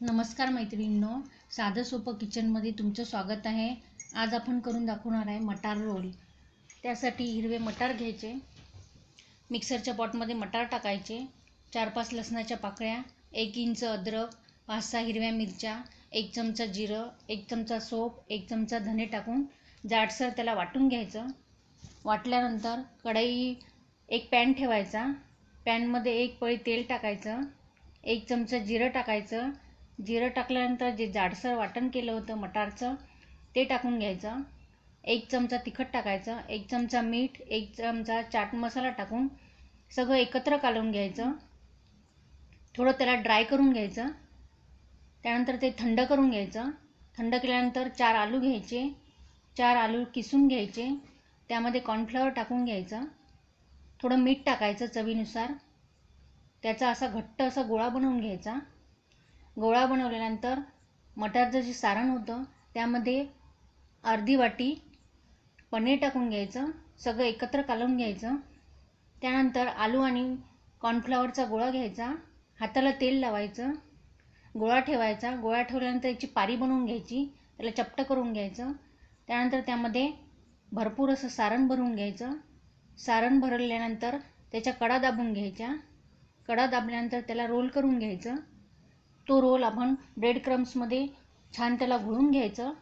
नमस्कार मैत्रिणींनो. साधं सोपं किचनमध्ये तुमचं स्वागत आहे. आज आपण करून दाखवणार आहे मटार रोल. त्यासाठी हिरवे मटार घ्यायचे. मिक्सरच्या पॉटमध्ये मटार टाकायचे. चार पाच लसणाच्या पाकळ्या एक इंच अद्रक पाच सहा हिरव्या मिरच्या एक चमचा जिरं एक चमचा सोप एक चमचा धने टाकून जाडसर त्याला वाटून घ्यायचं. वाटल्यानंतर कढई एक पॅन ठेवायचा. पॅनमध्ये एक पळी तेल टाकायचं. एक चमचा जिरं टाकायचं. जिरं टाकल्यानंतर जे जाडसर वाटण केलं होतं मटारचं ते टाकून घ्यायचं. एक चमचा तिखट टाकायचं एक चमचा मीठ एक चमचा चाट मसाला टाकून सगळं एकत्र कालवून घ्यायचं. थोडं त्याला ड्राय करून घ्यायचं. त्यानंतर ते थंड करून घ्यायचं. थंड केल्यानंतर चार आलू घ्यायचे चार आलू किसून घ्यायचे त्यामध्ये कॉर्नफ्लॉवर टाकून घ्यायचं. थोडं मीठ टाकायचं चवीनुसार. त्याचा असा घट्ट असा गोळा बनवून घ्यायचा. गोळा बनवल्यानंतर मटारचं जे सारण होतं त्यामध्ये अर्धी वाटी पनीर टाकून घ्यायचं सगळं एकत्र कालवून घ्यायचं. त्यानंतर आलू आणि कॉर्नफ्लॉवरचा गोळा घ्यायचा. हाताला तेल लावायचं. गोळा ठेवायचा. गोळा ठेवल्यानंतर याची पारी बनवून घ्यायची. त्याला चपटं करून घ्यायचं. त्यानंतर त्यामध्ये भरपूर असं सारण भरून घ्यायचं. सारण भरल्यानंतर त्याच्या कडा दाबून घ्यायच्या. कडा दाबल्यानंतर त्याला रोल करून घ्यायचं. तो रोल आपण ब्रेड क्रम्समध्ये छान त्याला घोळून घ्यायचं.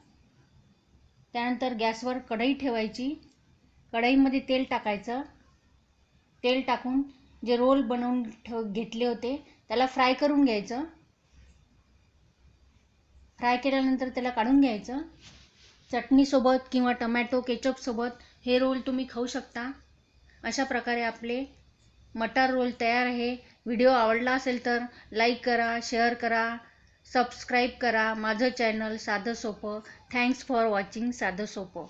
त्यानंतर गॅसवर कढई ठेवायची. कढईमध्ये तेल टाकायचं. तेल टाकून जे रोल बनवून ठेव घेतले होते त्याला फ्राय करून घ्यायचं. फ्राय केल्यानंतर त्याला काढून घ्यायचं. चटणीसोबत किंवा टमॅटो केचपसोबत हे रोल तुम्ही खाऊ शकता. अशा प्रकारे आपले मटार रोल तयार आहे. व्हिडिओ आवडला असेल तर लाईक करा शेअर करा सबस्क्राईब करा. माझं चॅनल साधं सोपं. थँक्स फॉर वॉचिंग साधं सोपं.